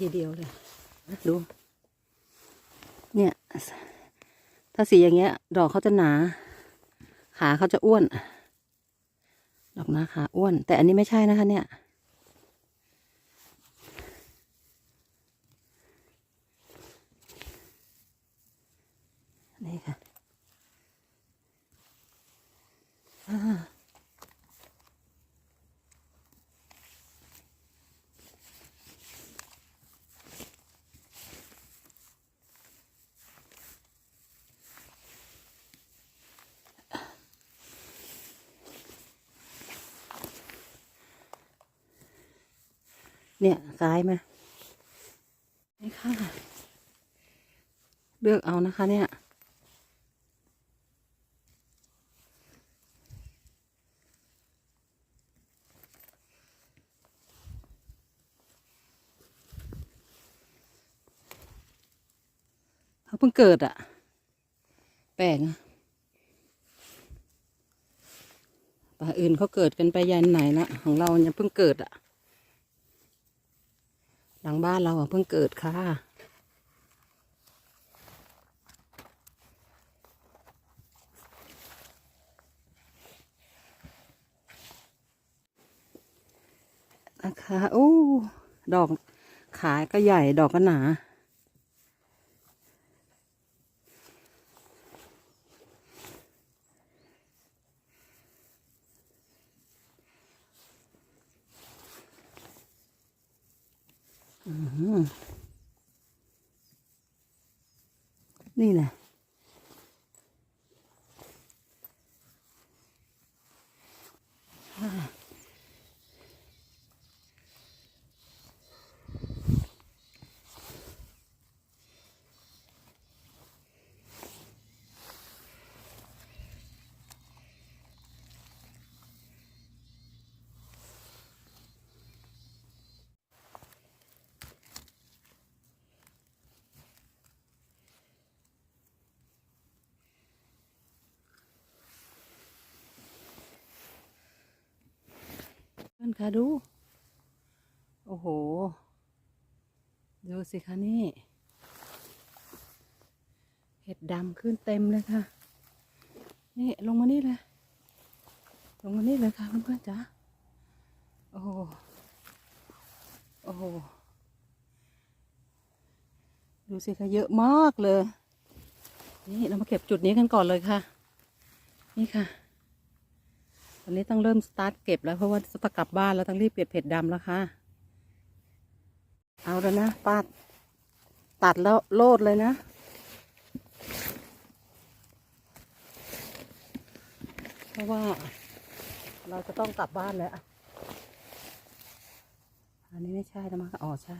ทีเดียวเลยดู เนี่ย ถ้าสีอย่างเงี้ย ดอกเขาจะหนา ขาเขาจะอ้วน ดอกหนาขาอ้วน แต่อันนี้ไม่ใช่นะคะ เนี่ยนี่ค่ะ เนี่ยซ้ายมานี่ค่ะ เลือกเอานะคะเนี่ย เขาเพิ่งเกิดอะแปลกนะป่าอื่นเขาเกิดกันไปยันไหนละของเราเนี่ยเพิ่งเกิดอะ หลังบ้านเราเพิ่งเกิดค่ะ นะคะโอ้ดอกขายก็ใหญ่ดอกก็หนา พื่อนคะดู โอ้โห ดูสิคะนี่ เห็ดดำขึ้นเต็มเลยค่ะ นี่ลงมานี่เลย ลงมานี่เลยค่ะเพื่อนๆจ๋า โอ้โห โอ้โห ดูสิคะเยอะมากเลย นี่เรามาเก็บจุดนี้กันก่อนเลยค่ะ นี่ค่ะ อนนี้ต้องเริ่มสตาร์ทเก็บแล้วเพราะว่าจะกลับบ้านแล้วต้องรีบเก็บเผ็ดดำแล้วค่ะ เอาแล้วนะป้าตัดแล้วโลดเลยนะเพราะว่าเราจะต้องกลับบ้านแล้ว อันนี้ไม่ใช่นะมั้งอ๋อใช่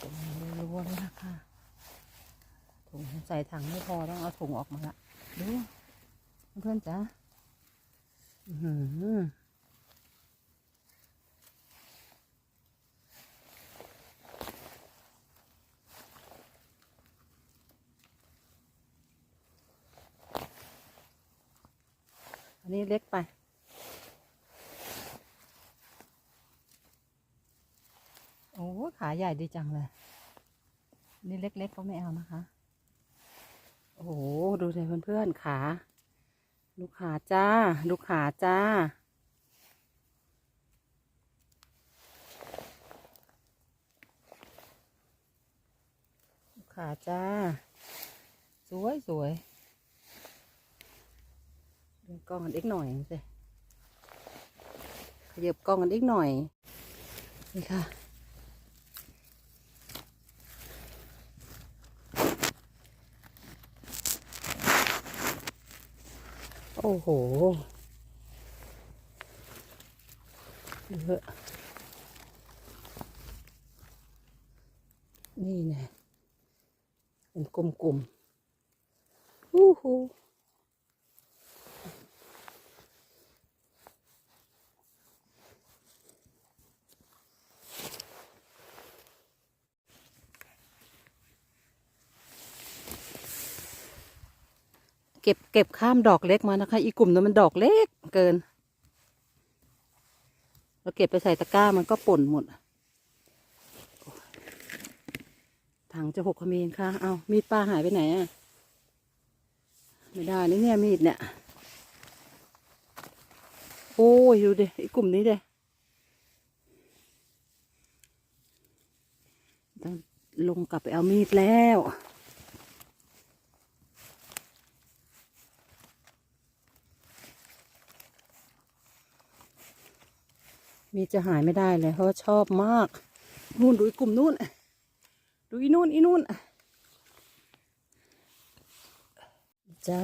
เก็บออกมาล้วนๆเลยนะคะถุงใส่ถังไม่พอต้องเอาถุงออกมาละดูเพื่อนจ๋าอื้อหืออันนี้เล็กไป โอ้ ขาใหญ่ดีจังเลย นี่เล็กๆก็ไม่เอานะคะ โอ้โห ดูเลยเพื่อนๆ ขาดูกขาจ้าดูกขาจ้าดูกขาจ้า สวยสวยดูกล้องกันอีกหน่อยสิขยับกล้องกันอีกหน่อย นี่ค่ะ โอ้โหเยอะนี่ไงเป็นกลมๆอู้หู เก็บเก็บข้ามดอกเล็กมานะคะ อีกลุ่มนั้นมันดอกเล็กเกิน เราเก็บไปใส่ตะกร้ามันก็ป่นหมด ถังจะหกขมีนค่ะ เอามีดป้าหายไปไหนอะ ไม่ได้นี่เนี่ยมีดเนี่ย โอ้ยดูดิอ้กลุ่มนี้เด้ต้องลงกลับไปเอามีดแล้ว มีจะหายไม่ได้เลยเพราะชอบมาก นู่นดูอีกลุ่มนู่น ดูอีนู่นอีนู่นจ้า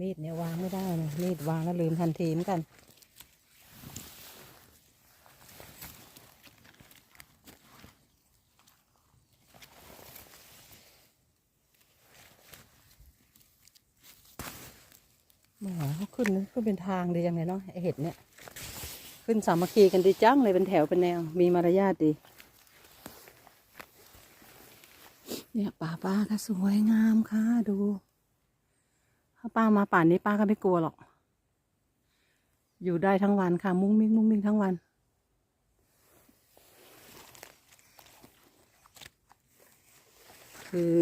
มีดเนี่ยวางไม่ได้นะมีดวางแล้วลืมทันทีเหมือนกันหมาเขาขึ้นก็เป็นทางดีจังเลยเนาะไอเห็ดเนี่ย ขึ้นสามัคคีกันดีจังเลยเป็นแถวเป็นแนว มีมารยาทดี เนี่ยป่าป้าก็สวยงามค่ะดู ถ้าป้ามาป่านนี้ป้าก็ไม่กลัวหรอก อยู่ได้ทั้งวันค่ะ มุ้งมิ้งมุ้งมิ้งทั้งวัน คือ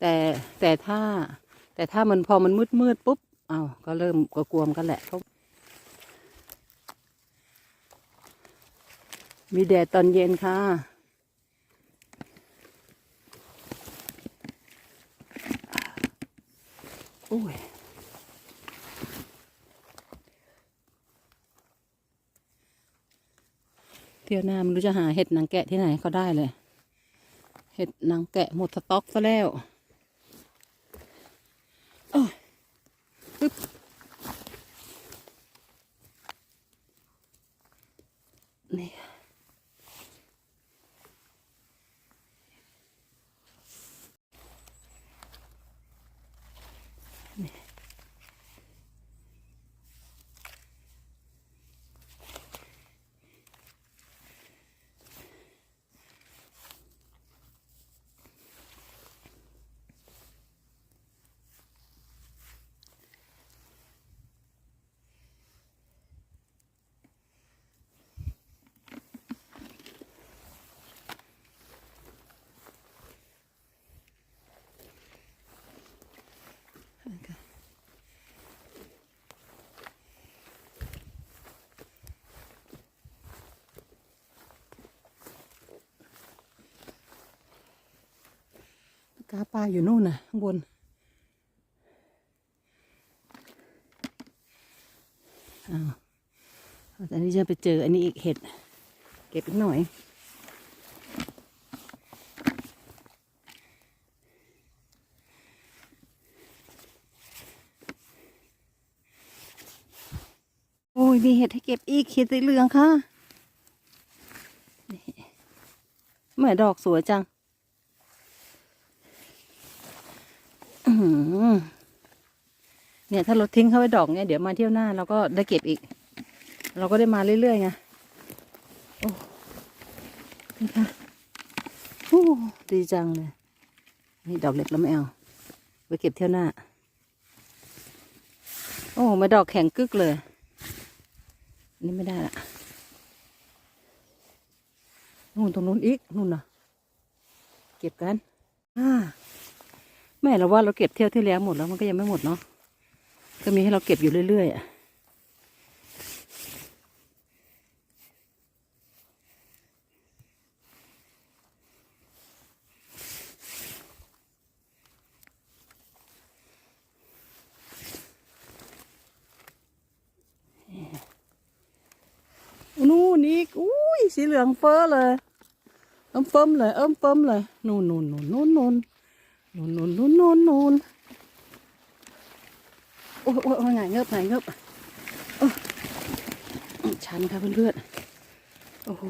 แต่แต่ถ้า แต่ถ้ามันพอมันมืดมืดปุ๊บอ้าวก็เริ่มก็กลัวมนกันแหละเพราะมีแดดตอนเย็นค่ะ โอ้ยเที่ยวหน้าไม่รู้จะหาเห็ดนางแกะที่ไหนก็ได้เลย เห็ดนางแกะหมดสต็อกซะแล้ว กาปลาอยู่นู่นน่ะข้างบน อ้าว อันนี้จะไปเจออันนี้อีกเห็ด เก็บอีกหน่อย ยมีเห็ดให้เก็บอีกเห็ดสีเหลืองค่ะนี่เหมือดอกสวยจังเนี่ย ถ้ารถทิ้งเขาไว้ดอกเนี่ยเดี๋ยวมาเที่ยวหน้าเราก็ได้เก็บอีก เราก็ได้มาเรื่อยๆไงโอ้นี่ค่ะโอ้ดีจังเลยนี่ดอกเล็กแล้วไม่เอาไปเก็บเที่ยวหน้า โอ้มาดอกแข็งกึกเลย นนี่ไม่ได้ละนู่นตรงนู้นอีกนู่นน่ะ เก็บกันอ่าแม่เราว่าเราเก็บเที่ยวที่แล้วหมดแล้วมันก็ยังไม่หมดเนาะก็มีให้เราเก็บอยู่เรื่อยๆอะ นู่นอีกอุ้ยสีเหลืองเฟ้อเลยเอิ่มเฟิมเลยเอิ่มเฟิมเลยนู่นนู่นนู่นนู่นนู่นนู่นนู่นนู่นนู่นนู่นโอ้ยโอ้ยโอ้ยไงเงือบไงเงือบโอ้ยชันค่ะเพื่อนๆโอ้โห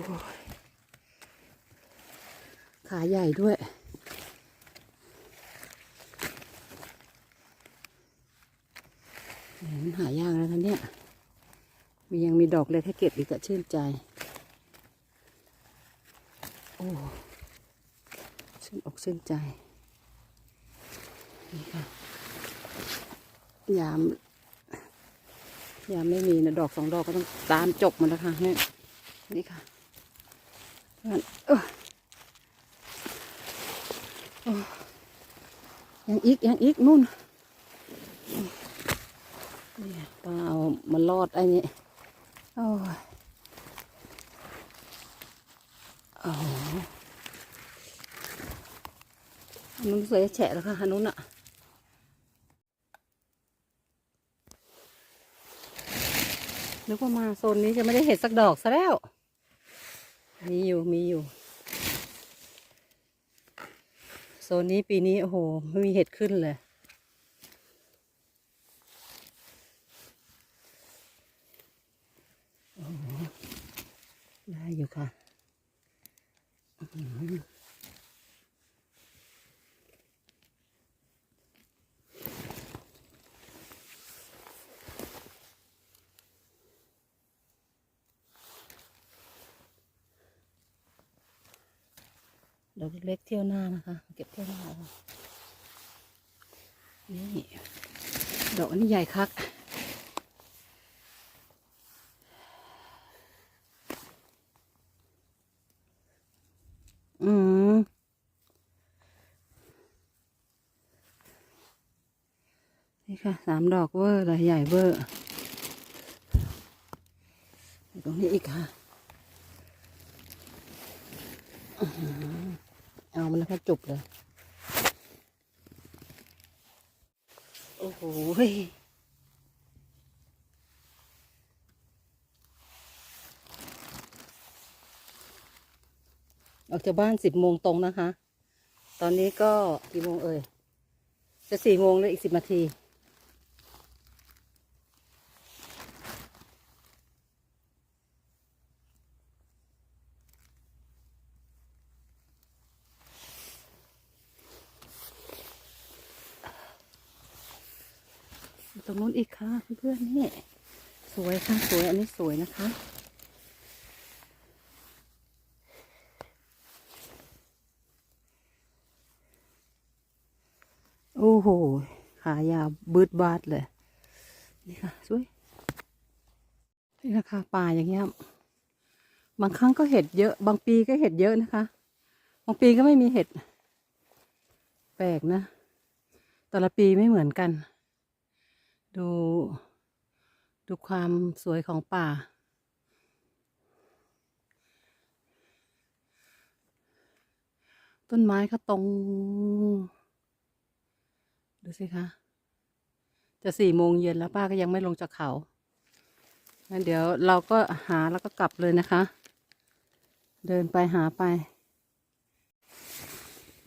ขาใหญ่ด้วยหมมันหายากแล้วนะเนี่ย มียังมีดอกเล็กให้เก็บอีกอะชื่นใจ โอ้ชื่นอกชื่นใจ นี่ค่ะ ยาม ยามไม่มีนะดอกสองดอกก็ต้องตามจบมันแล้วค่ะนี่นี่ค่ะนั่นเออโอ้ยังอีกยังอีกนู่นเนี่ยป้าเอามาลอดไอ้นี่ โอ้โอ้โหอันสวยแฉะแล้วค่ะนนู้นอะนึกว่ามาโซนนี้จะไม่ได้เห็ดสักดอกซะแล้ว มีอยู่มีอยู่ โซนนี้ปีนี้ โอ้โห ไม่มีเห็ดขึ้นเลย อยู่ค่ะดอกเล็กเที่ยวหน้านะคะ เก็บเที่ยวหน้านี่ดอกนนี้ใหญ่คัก อืม นี่ค่ะสามดอกเวอร์เลยใหญ่เวอร์ตรงนี้อีกค่ะเอามันแล้วก็จุบเลย โอ้โหออกจากบ้านสิบโมงตรงนะคะ ตอนนี้ก็กี่โมงเอ่ย จะสี่โมงเลยอีกสิบนาที ตรงนู้นอีกค่ะเพื่อนๆนี่ สวยค่ะสวยอันนี้สวยนะคะ โอ้โห ขายาวบืดบาดเลย นี่ค่ะ สวย นี่นะคะป่าอย่างเงี้ย บางครั้งก็เห็ดเยอะ บางปีก็เห็ดเยอะนะคะ บางปีก็ไม่มีเห็ด แปลกนะ แต่ละปีไม่เหมือนกันดู ดูความสวยของป่า ต้นไม้ก็ตรง ดูสิคะ จะสี่โมงเย็นแล้วป้าก็ยังไม่ลงจากเขางั้นเดี๋ยวเราก็หาแล้วก็กลับเลยนะคะ เดินไปหาไป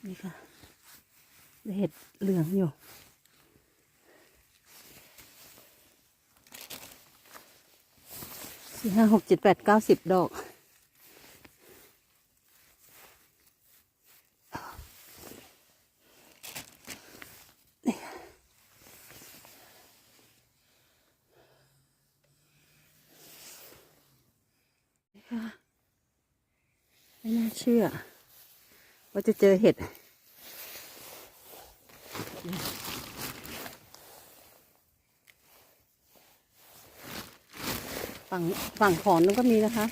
นี่ค่ะ เห็ดเหลืองอยู่ สี่ห้าหกเจ็ดแปดเก้าสิบดอกนี่ค่ะไม่น่าเชื่อ ว่าจะเจอเห็ด ฝั่งฝั่งขอนนู้นก็มีนะคะ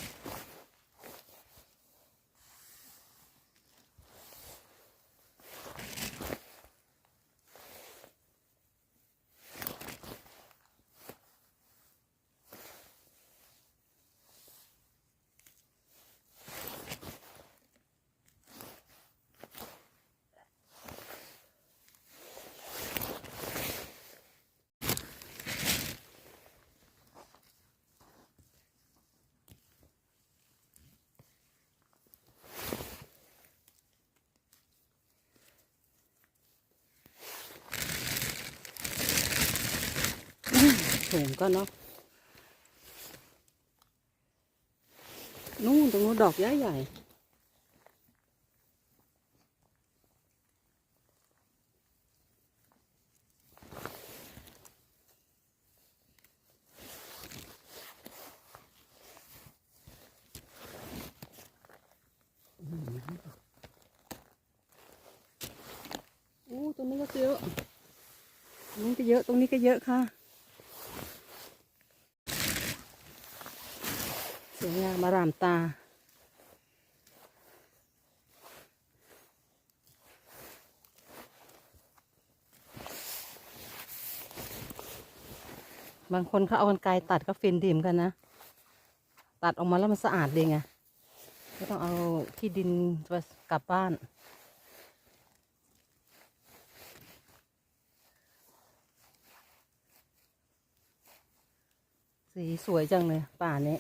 น สูงก็เนาะนู่นตรงนู้นดอกใหญ่ใหญ่อู้ตรงนี้ก็เยอะตรงนี้ก็เยอะ ตรงนี้ก็เยอะค่ะ สวยงามตา บางคนเขาเอากันไกรตัดก็ฟินดีมกันนะ ตัดออกมาแล้วมันสะอาดดีไงไม่ต้องเอาที่ดินกลับบ้านสีสวยจังเลยป่านี้